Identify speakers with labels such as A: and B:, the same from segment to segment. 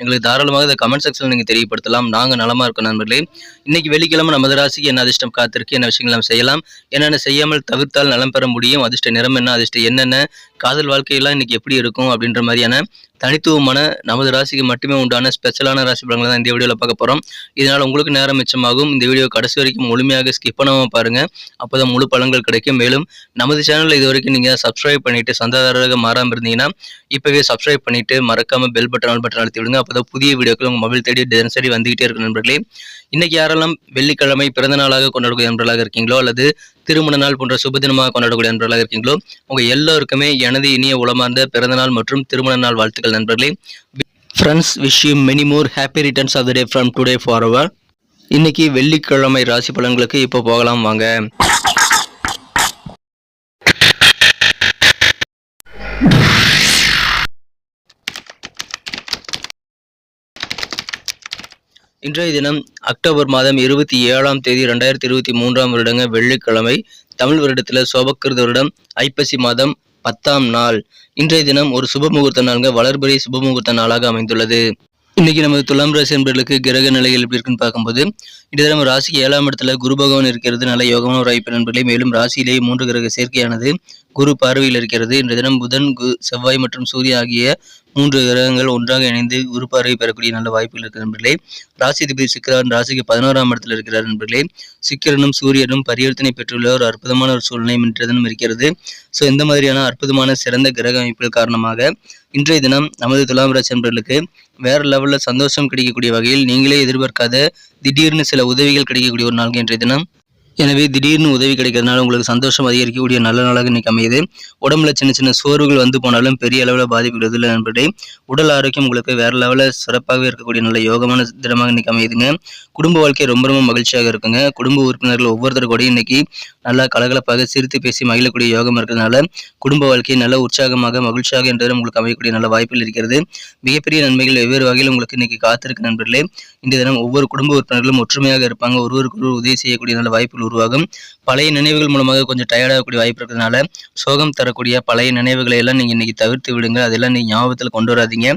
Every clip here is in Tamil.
A: எங்களுக்கு தாராளமாக இந்த கமெண்ட் செக்ஷனில் நீங்கள் தெரியப்படுத்தலாம். நாங்கள் நலமாக இருக்கோம் நண்பர்களே. இன்னைக்கு வெள்ளிக்கிழமை நமது ராசிக்கு என்ன அதிர்ஷ்டம் காத்திருக்கு? என்ன விஷயங்கள் செய்யலாம்? என்னென்ன செய்யாமல் தவிர்த்தால் நலம் பெற முடியும்? அதிர்ஷ்ட நிறம் என்ன? அதிர்ஷ்டம் என்னென்ன காதல் வாழ்க்கையெல்லாம் இன்னைக்கு எப்படி இருக்கும்? அப்படின்ற மாதிரியான தனித்துவமான நமது ராசிக்கு மட்டுமே உண்டான ஸ்பெஷலான ராசி பலங்களை தான் இந்த வீடியோவில் பார்க்க போகிறோம் இதனால் உங்களுக்கு நேரம் மிச்சமாகும். இந்த வீடியோ கடைசி வரைக்கும் முழுமையாக ஸ்கிப் பண்ணாமல் பாருங்கள் அப்போ தான் முழு பலன்கள் கிடைக்கும். மேலும் நமது சேனலில் இது வரைக்கும் நீங்கள் சப்ஸ்கிரைப் பண்ணிவிட்டு சந்தாதாரராக மாறாமல் இருந்தீங்கன்னா இப்போவே சப்ஸ்கிரைப் பண்ணிவிட்டு மறக்காமல் பெல் பட்டன் ஆல் பட்டன் அழுத்தி விடுங்க. அப்போ புதிய வீடியோக்கள் உங்கள் மொபைல் தேடி தினசரி வந்துகிட்டே இருக்கும் நண்பர்களே. இன்னைக்கு யாரெல்லாம் வெள்ளிக்கிழமை பிறந்த நாளாக கொண்டாடக்கூடிய நண்பர்களாக இருக்கீங்களோ அல்லது திருமண நாள் போன்ற சுபதினமாக கொண்டாடக்கூடிய நண்பர்களாக இருக்கீங்களோ உங்கள் எல்லோருக்குமே எனது இனிய உளமார்ந்த பிறந்தநாள் மற்றும் திருமண நாள் வாழ்த்துக்கள் நண்பர்களே. Friends wish you many more happy returns of the day from today for our இன்னைக்கு வெள்ளிக்கிழமை ராசி பலன்களுக்கு இப்போ போகலாம் வாங்க. இன்றைய தினம் அக்டோபர் மாதம் இருபத்தி ஏழாம் தேதி ரெண்டாயிரத்தி இருபத்தி மூன்றாம் வருடங்க வெள்ளிக்கிழமை தமிழ் வருடத்தில் சோபக்கிருத வருடம் ஐப்பசி மாதம் பத்தாம் நாள். இன்றைய தினம் ஒரு சுப முகூர்த்த நாள்ங்க வளர்பிறை சுப முகூர்த்த நாளாக அமைந்துள்ளது. இன்னைக்கு நமது துலாம் ராசி என்பர்களுக்கு கிரக நிலைகள் எப்படி இருக்குன்னு பார்க்கும்போது இன்றைய தினம் ராசிக்கு ஏழாம் இடத்துல குரு பகவான் இருக்கிறது நல்ல யோகமான ஒரு வாய்ப்பு நண்பர்களே மேலும் ராசியிலேயே மூன்று கிரக சேர்க்கையானது குரு பார்வையில் இருக்கிறது. இன்றைய தினம் புதன் கு- செவ்வாய் மற்றும் சூரியன் ஆகிய மூன்று கிரகங்கள் ஒன்றாக இணைந்து குரு பார்வை பெறக்கூடிய நல்ல வாய்ப்புகள் இருக்கிற நண்பர்களே. ராசிதிபதி சிக்கரன் ராசிக்கு பதினோராம் இடத்தில் இருக்கிறார் நண்பர்களே. சிக்கரனும் சூரியனும் பரிவர்த்தனை பெற்றுள்ள ஒரு அற்புதமான ஒரு சூழ்நிலை இன்றைய தினம் இருக்கிறது. ஸோ இந்த மாதிரியான அற்புதமான சிறந்த கிரக அமைப்புகள் காரணமாக இன்றைய தினம் நமது துலாம் ராசி நண்பர்களுக்கு வேற லெவலில் சந்தோஷம் கிடைக்கக்கூடிய வகையில் நீங்களே எதிர்பார்க்காத திடீர்னு சில உதவிகள் கிடைக்கக்கூடிய ஒரு நாள் இன்றைய தினம். எனவே திடீர்னு உதவி கிடைக்கிறதுனால உங்களுக்கு சந்தோஷம் அதிகரிக்கக்கூடிய நல்ல நாளாக இன்னைக்கு அமையுது. உடம்புல சின்ன சின்ன சோர்வுகள் வந்து போனாலும் பெரிய அளவில் பாதிப்புகிறது இல்லை நண்பர்களே. உடல் ஆரோக்கியம் உங்களுக்கு வேற லெவலில் சிறப்பாகவே இருக்கக்கூடிய நல்ல யோகமான தினமாக இன்னைக்கு அமையுதுங்க. குடும்ப வாழ்க்கை ரொம்ப ரொம்ப மகிழ்ச்சியாக இருக்குங்க. குடும்ப உறுப்பினர்கள் ஒவ்வொருத்தர் கூட இன்னைக்கு நல்லா கலகலப்பாக சிரித்து பேசி மகிழக்கூடிய யோகம் இருக்கிறதுனால குடும்ப வாழ்க்கை நல்ல உற்சாகமாக மகிழ்ச்சியாக என்று உங்களுக்கு அமையக்கூடிய நல்ல வாய்ப்புகள் இருக்கிறது. மிகப்பெரிய நன்மைகள் வெவ்வேறு வகையில் உங்களுக்கு இன்னைக்கு காத்திருக்கு நண்பர்களே. இந்த தினம் ஒவ்வொரு குடும்ப உறுப்பினர்களும் ஒற்றுமையாக இருப்பாங்க. ஒருவருக்கு ஒருவர் உதவி செய்யக்கூடிய நல்ல வாய்ப்புகள் உருவாகும். பழைய நினைவுகள் மூலமாக கொஞ்சம் டயர்டாகக்கூடிய வாய்ப்பு இருக்கிறதுனால சோகம் தரக்கூடிய பழைய நினைவுகளை எல்லாம் நீங்க இன்னைக்கு தவிர்த்து விடுங்க அதெல்லாம் நீங்க ஞாபகத்தில் கொண்டு வராதீங்க.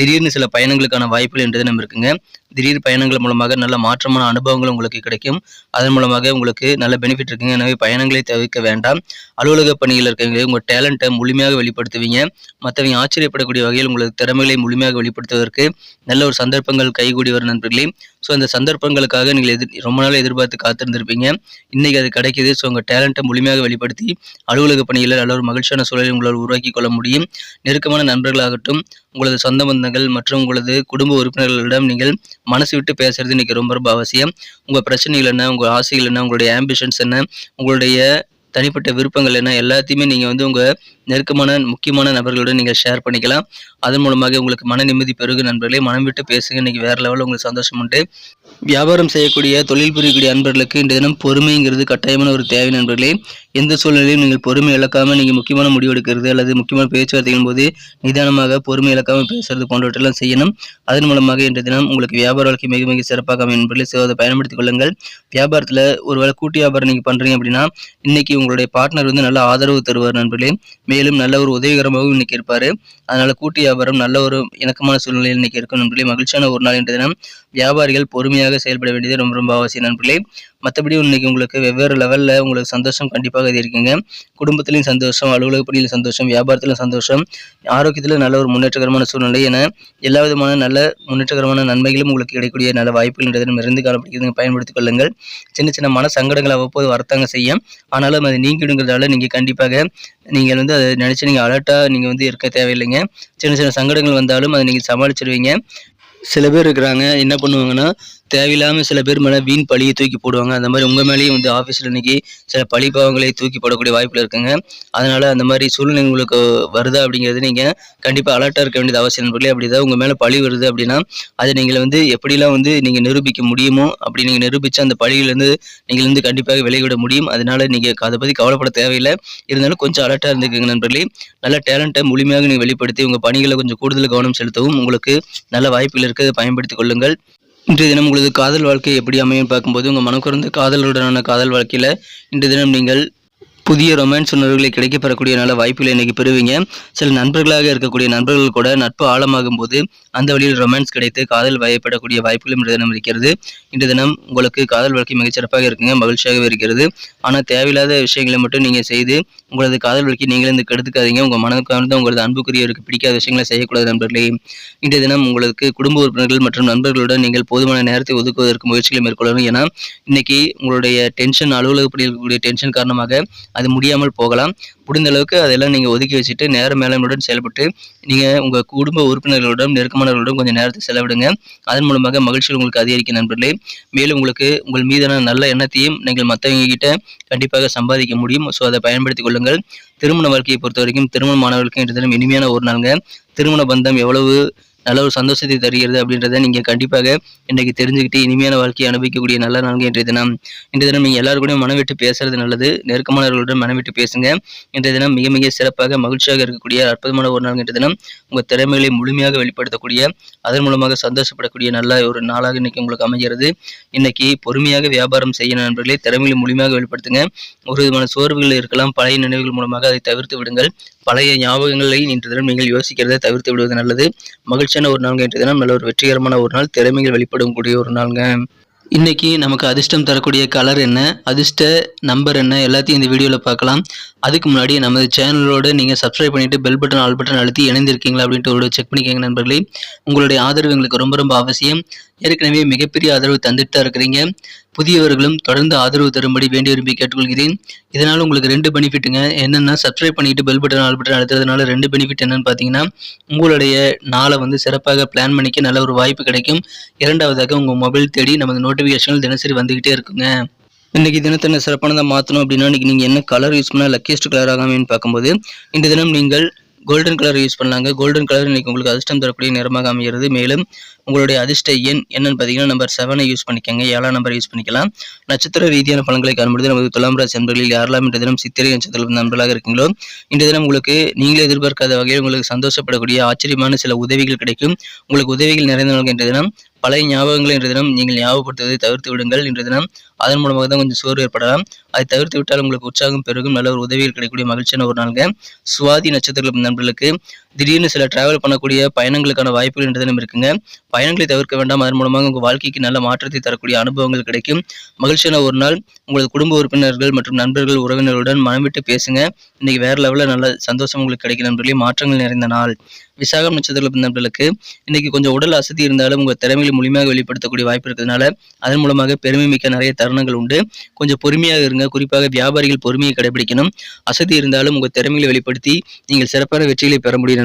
A: திடீர்னு சில பயணங்களுக்கான வாய்ப்புகள் என்ற நம்ம இருக்குங்க. திடீர் பயணங்கள் மூலமாக நல்ல மாற்றமான அனுபவங்கள் உங்களுக்கு கிடைக்கும். அதன் மூலமாக உங்களுக்கு நல்ல பெனிஃபிட் இருக்குங்க. எனவே பயணங்களை தவிர்க்க வேண்டாம். அலுவலக பணியில் இருக்கவங்க உங்கள் டேலண்ட்டை முழுமையாக வெளிப்படுத்துவீங்க. மற்றவங்க ஆச்சரியப்படக்கூடிய வகையில் உங்களது திறமைகளை முழுமையாக வெளிப்படுத்துவதற்கு நல்ல ஒரு சந்தர்ப்பங்கள் கைகூடி வரும் நண்பர்களே. ஸோ அந்த சந்தர்ப்பங்களுக்காக நீங்கள் எதிர் ரொம்ப நாள் எதிர்பார்த்து காத்திருந்திருப்பீங்க. இன்னைக்கு அது கிடைக்குது. ஸோ உங்கள் டேலண்ட்டை முழுமையாக வெளிப்படுத்தி அலுவலக பணியில் நல்ல ஒரு மகிழ்ச்சியான சூழலை உங்களால் உருவாக்கி கொள்ள முடியும். நெருக்கமான நண்பர்களாகட்டும் உங்களது சொந்த பந்தங்கள் மற்றும் உங்களது குடும்ப உறுப்பினர்களிடம் நீங்கள் மனசு விட்டு பேசுறது இன்னைக்கு ரொம்ப ரொம்ப அவசியம். உங்கள் பிரச்சனைகள் என்ன உங்கள் ஆசைகள் என்ன உங்களுடைய ஆம்பிஷன்ஸ் என்ன உங்களுடைய தனிப்பட்ட விருப்பங்கள் என்ன எல்லாத்தையுமே நீங்கள் வந்து உங்கள் நெருக்கமான முக்கியமான நபர்களுடன் நீங்கள் ஷேர் பண்ணிக்கலாம். அதன் மூலமாக உங்களுக்கு மன நிம்மதி பெருகு நண்பர்களே. மனம் விட்டு பேசுங்க. இன்னைக்கு வேற லெவலில் உங்களுக்கு சந்தோஷம் உண்டு. வியாபாரம் செய்யக்கூடிய தொழில் புரியக்கூடிய அன்பர்களுக்கு இந்த தினம் பொறுமைங்கிறது கட்டாயமான ஒரு தேவை நண்பர்களே. எந்த சூழ்நிலையும் நீங்கள் பொறுமை இழக்காமல் நீங்கள் முக்கியமான முடிவு எடுக்கிறது அல்லது முக்கியமான பேச்சுவார்த்தைகள் போது நிதானமாக பொறுமை இழக்காமல் பேசுறது போன்றவற்றெல்லாம் செய்யணும். அதன் மூலமாக இன்றைய தினம் உங்களுக்கு வியாபார வாழ்க்கை மிக மிக சிறப்பாக அமையும் நண்பர்களே. ஸோ அதை பயன்படுத்திக் கொள்ளுங்கள். வியாபாரத்தில் ஒருவேளை கூட்டு வியாபாரம் நீங்கள் பண்ணுறீங்க அப்படின்னா இன்னைக்கு உங்களுடைய பார்ட்னர் வந்து நல்ல ஆதரவு தருவார் நண்பர்களே. மேலும் நல்ல ஒரு உதவிகரமாகவும் இன்னைக்கு இருப்பார். அதனால் கூட்டு வியாபாரம் நல்ல ஒரு இணக்கமான சூழ்நிலையில் இன்னைக்கு இருக்கும் நண்பர்களே. மகிழ்ச்சியான ஒரு நாள் இன்றைய தினம். வியாபாரிகள் பொறுமையாக செயல்பட வேண்டியது ரொம்ப ரொம்ப அவசியம் நண்பர்களே. மற்றபடி இன்னைக்கு உங்களுக்கு வெவ்வேறு லெவலில் உங்களுக்கு சந்தோஷம் கண்டிப்பாக இது இருக்குங்க குடும்பத்திலையும் சந்தோஷம் அலுவலக பணியிலும் சந்தோஷம் வியாபாரத்திலும் சந்தோஷம் ஆரோக்கியத்தில் நல்ல ஒரு முன்னேற்றகரமான சூழ்நிலை என எல்லா விதமான நல்ல முன்னேற்றகரமான நன்மைகளும் உங்களுக்கு கிடைக்கக்கூடிய நல்ல வாய்ப்புகள் இன்றைய தினம் இருந்து காணப்படுகிறது. பயன்படுத்திக் கொள்ளுங்கள். சின்ன சின்ன மன சங்கடங்கள் அவ்வப்போது வரத்தாங்க செய்யும். ஆனாலும் அது நீங்கிடுங்கிறதால நீங்கள் கண்டிப்பாக நீங்கள் வந்து அதை நினச்சி நீங்கள் அலர்ட்டாக நீங்கள் வந்து இருக்க தேவையில்லைங்க. சின்ன சின்ன சங்கடங்கள் வந்தாலும் அதை நீங்கள் சமாளிச்சிருவீங்க. சில பேர் இருக்கிறாங்க. என்ன பண்ணுவாங்கன்னா தேவையில்லாமல் சில பேர் மேலே வீண் பழியை தூக்கி போடுவாங்க. அந்த மாதிரி உங்கள் மேலேயும் வந்து ஆஃபீஸில் இன்றைக்கி சில பழி பாவங்களை தூக்கி போடக்கூடிய வாய்ப்பில் இருக்குங்க. அதனால் அந்த மாதிரி சூழ்நிலை உங்களுக்கு வருதா அப்படிங்கிறது நீங்கள் கண்டிப்பாக அலர்ட்டாக இருக்க வேண்டியது அவசியம் நண்பர்களே. அப்படி ஏதாவது உங்கள் மேலே பழி வருது அப்படின்னா அதை நீங்கள் வந்து எப்படிலாம் வந்து நீங்கள் நிரூபிக்க முடியுமோ அப்படி நீங்கள் நிரூபித்து அந்த பழியிலேருந்து நீங்கள் வந்து கண்டிப்பாக விலகிவிட முடியும். அதனால் நீங்கள் அதை பற்றி கவலைப்பட தேவையில்லை. இருந்தாலும் கொஞ்சம் அலர்ட்டாக இருந்துக்குங்க நண்பர்களே. நல்ல டேலண்ட்டை முழுமையாக நீங்கள் வெளிப்படுத்தி உங்கள் பணிகளை கொஞ்சம் கூடுதல் கவனம் செலுத்தவும் உங்களுக்கு நல்ல வாய்ப்புகள் இருக்குது. பயன்படுத்திக் கொள்ளுங்கள். இன்றைய தினம் உங்களது காதல் வாழ்க்கை எப்படி அமையும் பார்க்கும்போது உங்கள் மனக்குறந்த காதலுடனான காதல் வாழ்க்கையில் இன்றைய தினம் நீங்கள் புதிய ரொமான்ஸ் உணர்வுகளை கிடைக்கப்பெறக்கூடிய நல்ல வாய்ப்புகளை இன்றைக்கி பெறுவீங்க. சில நண்பர்களாக இருக்கக்கூடிய நண்பர்கள் கூட நட்பு ஆழமாகும் போது அந்த வழியில் ரொமான்ஸ் கிடைத்து காதல் வயப்படக்கூடிய வாய்ப்புகளும் இன்றைய தினம் இருக்கிறது. இன்றைய தினம் உங்களுக்கு காதல் வாழ்க்கை மிகச்சிறப்பாக இருக்குங்க மகிழ்ச்சியாகவே இருக்கிறது. ஆனால் தேவையில்லாத விஷயங்களை மட்டும் நீங்கள் செய்து உங்களது காதல் வாழ்க்கை நீங்களே இந்த கெடுத்துக்காதீங்க. உங்கள் மனக்கார்ந்த உங்களது அன்புக்குரியவருக்கு பிடிக்காத விஷயங்களை செய்யக்கூடாது நண்பர்களே. இன்றைய தினம் உங்களுக்கு குடும்ப உறுப்பினர்கள் மற்றும் நண்பர்களுடன் நீங்கள் போதுமான நேரத்தை ஒதுக்குவதற்கு முயற்சிகளை மேற்கொள்ளணும். ஏன்னா இன்னைக்கு உங்களுடைய டென்ஷன் அலுவலகப்படி இருக்கக்கூடிய டென்ஷன் காரணமாக அது முடியாமல் போகலாம். முடிந்த அளவுக்கு அதெல்லாம் நீங்கள் ஒதுக்கி வச்சுட்டு நேர மேலாண்மையுடன் செயல்பட்டு நீங்கள் உங்கள் குடும்ப உறுப்பினர்களுடன் நெருக்கமானவர்களுடன் கொஞ்சம் நேரத்தை செலவிடுங்க. அதன் மூலமாக மகிழ்ச்சிகள் உங்களுக்கு அதிகரிக்கும் நண்பர்களே. மேலும் உங்களுக்கு உங்கள் மீதான நல்ல எண்ணத்தையும் நீங்கள் மற்றவங்க கிட்ட கண்டிப்பாக சம்பாதிக்க முடியும். ஸோ அதை பயன்படுத்திக் கொள்ளுங்கள். திருமண வாழ்க்கையை பொறுத்த வரைக்கும் திருமணமானவர்களுக்கு இன்றைய தினம் இனிமையான ஒரு நாளுங்க. திருமண பந்தம் எவ்வளவு நல்ல ஒரு சந்தோஷத்தை தருகிறது அப்படின்றத நீங்கள் கண்டிப்பாக இன்றைக்கு தெரிஞ்சுக்கிட்டு இனிமையான வாழ்க்கையை அனுபவிக்கக்கூடிய நல்ல நாள்ங்க இன்றைய தினம். இன்றைய தினம் நீங்கள் எல்லாரும் கூட மனவிட்டு விட்டு பேசுறது நல்லது. நெருக்கமானவர்களுடன் மனம் பேசுங்க. இன்றைய தினம் மிக மிக சிறப்பாக மகிழ்ச்சியாக இருக்கக்கூடிய அற்புதமான ஒரு நாள் இன்றைய தினம். உங்கள் திறமைகளை முழுமையாக வெளிப்படுத்தக்கூடிய அதன் மூலமாக சந்தோஷப்படக்கூடிய நல்ல ஒரு நாளாக இன்னைக்கு உங்களுக்கு அமைகிறது. இன்னைக்கு பொறுமையாக வியாபாரம் செய்ய நண்பர்களே திறமைகளை முழுமையாக வெளிப்படுத்துங்க. ஒரு விதமான சோர்வுகள் இருக்கலாம் பழைய நினைவுகள் மூலமாக அதை தவிர்த்து விடுங்கள். பழைய ஞாபகங்களை இன்று தினம் நீங்கள் யோசிக்கிறதை தவிர்த்து விடுவது நல்லது. மகிழ்ச்சியான ஒரு நாள் இன்றைய தினம் நல்ல ஒரு வெற்றிகரமான ஒரு நாள். திறமைகள் வெளிப்படும் கூடிய ஒரு நாள்ங்க. இன்னைக்கு நமக்கு அதிர்ஷ்டம் தரக்கூடிய கலர் என்ன? அதிர்ஷ்ட நம்பர் என்ன? எல்லாத்தையும் இந்த வீடியோவில் பார்க்கலாம். அதுக்கு முன்னாடி நமது சேனலோடு நீங்கள் சப்ஸ்கிரைப் பண்ணிட்டு பெல் பட்டன் ஆல் பட்டன் அழுத்தி இணைந்திருக்கீங்களா அப்படின்ட்டு ஒரு செக் பண்ணிக்கோங்க நண்பர்களே. உங்களுடைய ஆதரவு எங்களுக்கு ரொம்ப ரொம்ப அவசியம். ஏற்கனவே மிகப்பெரிய ஆதரவு தந்துட்டு தான் இருக்கிறீங்க. புதியவர்களும் தொடர்ந்து ஆதரவு தரும்படி வேண்டி விரும்பி கேட்டுக்கொள்கிறேன். இதனால் உங்களுக்கு ரெண்டு பெனிஃபிட்டுங்க. என்னென்னா சப்ஸ்கிரைப் பண்ணிட்டு பெல் பட்டன் ஆல் பட்டன் அழுத்துறதுனால ரெண்டு பெனிஃபிட் என்னன்னு பார்த்தீங்கன்னா உங்களுடைய நாளை வந்து சிறப்பாக பிளான் பண்ணிக்க நல்ல ஒரு வாய்ப்பு கிடைக்கும். இரண்டாவதாக உங்கள் மொபைல் தேடி நமது நோட்டிஃபிகேஷன்கள் தினசரி வந்துகிட்டே இருக்குங்க. இன்னைக்கு தினத்தை என்ன சிறப்பானதாக மாற்றணும் அப்படின்னா இன்றைக்கி நீங்கள் என்ன கலர் யூஸ் பண்ணால் லக்கியஸ்ட் கலர் ஆகாமன்னு பார்க்கும்போது இந்த தினம் நீங்கள் கோல்டன் கலர் யூஸ் பண்ணலாங்க. கோல்டன் கலர் இன்றைக்கி உங்களுக்கு அதிர்ஷ்டம் தரக்கூடிய நிறமாக அமைகிறது. மேலும் உங்களுடைய அதிர்ஷ்ட எண் என்னன்னு பார்த்தீங்கன்னா நம்பர் செவனை யூஸ் பண்ணிக்கோங்க. ஏழாம் நம்பர் யூஸ் பண்ணிக்கலாம். நட்சத்திர ரீதியான பலன்களை காணும்பொழுது நமது துலாம் ராசி நண்பர்களில் யாரெல்லாம் இன்றைய தினம் சித்திரை நட்சத்திரம் நண்பர்களாக இருக்கீங்களோ இன்றைய தினம் உங்களுக்கு நீங்களே எதிர்பார்க்காத வகையில் உங்களுக்கு சந்தோஷப்படக்கூடிய ஆச்சரியமான சில உதவிகள் கிடைக்கும். உங்களுக்கு உதவிகள் நிறைந்த நாள் இன்றைய தினம். பழைய ஞாபகங்களை இன்றைய தினம் நீங்கள் ஞாபகப்படுத்துவதை தவிர்த்து விடுங்கள் இன்றைய தினம். அதன் மூலமாக தான் கொஞ்சம் சோர்வு ஏற்படலாம். அதை தவிர்த்து விட்டால் உங்களுக்கு உற்சாகம் பெருகும். நல்ல ஒரு உதவிகள் கிடைக்கக்கூடிய மகிழ்ச்சியான ஒரு நாளுங்க. சுவாதி நட்சத்திர நண்பர்களுக்கு திடீர்னு சில டிராவல் பண்ணக்கூடிய பயணங்களுக்கான வாய்ப்புகள் என்று தினம் இருக்குங்க. பயணங்களை தவிர்க்க வேண்டாம். அதன் மூலமாக உங்கள் வாழ்க்கைக்கு நல்ல மாற்றத்தை தரக்கூடிய அனுபவங்கள் கிடைக்கும். மகிழ்ச்சியான ஒரு நாள். உங்களது குடும்ப உறுப்பினர்கள் மற்றும் நண்பர்கள் உறவினர்களுடன் மனம் விட்டு பேசுங்க. இன்னைக்கு வேற லெவலில் நல்ல சந்தோஷம் உங்களுக்கு கிடைக்கும் நண்பர்களே. மாற்றங்கள் நிறைந்த நாள். விசாகம் நட்சத்திரத்தில் நண்பர்களுக்கு இன்னைக்கு கொஞ்சம் உடல் அசதி இருந்தாலும் உங்கள் திறமைகளை முழுமையாக வெளிப்படுத்தக்கூடிய வாய்ப்பு இருக்கிறதுனால அதன் மூலமாக பெருமை மிக்க நிறைய தருணங்கள் உண்டு. கொஞ்சம் பொறுமையாக இருங்க. குறிப்பாக வியாபாரிகள் பொறுமையை கடைபிடிக்கணும். அசதி இருந்தாலும் உங்கள் திறமைகளை வெளிப்படுத்தி நீங்கள் சிறப்பான வெற்றிகளை பெற முடியும்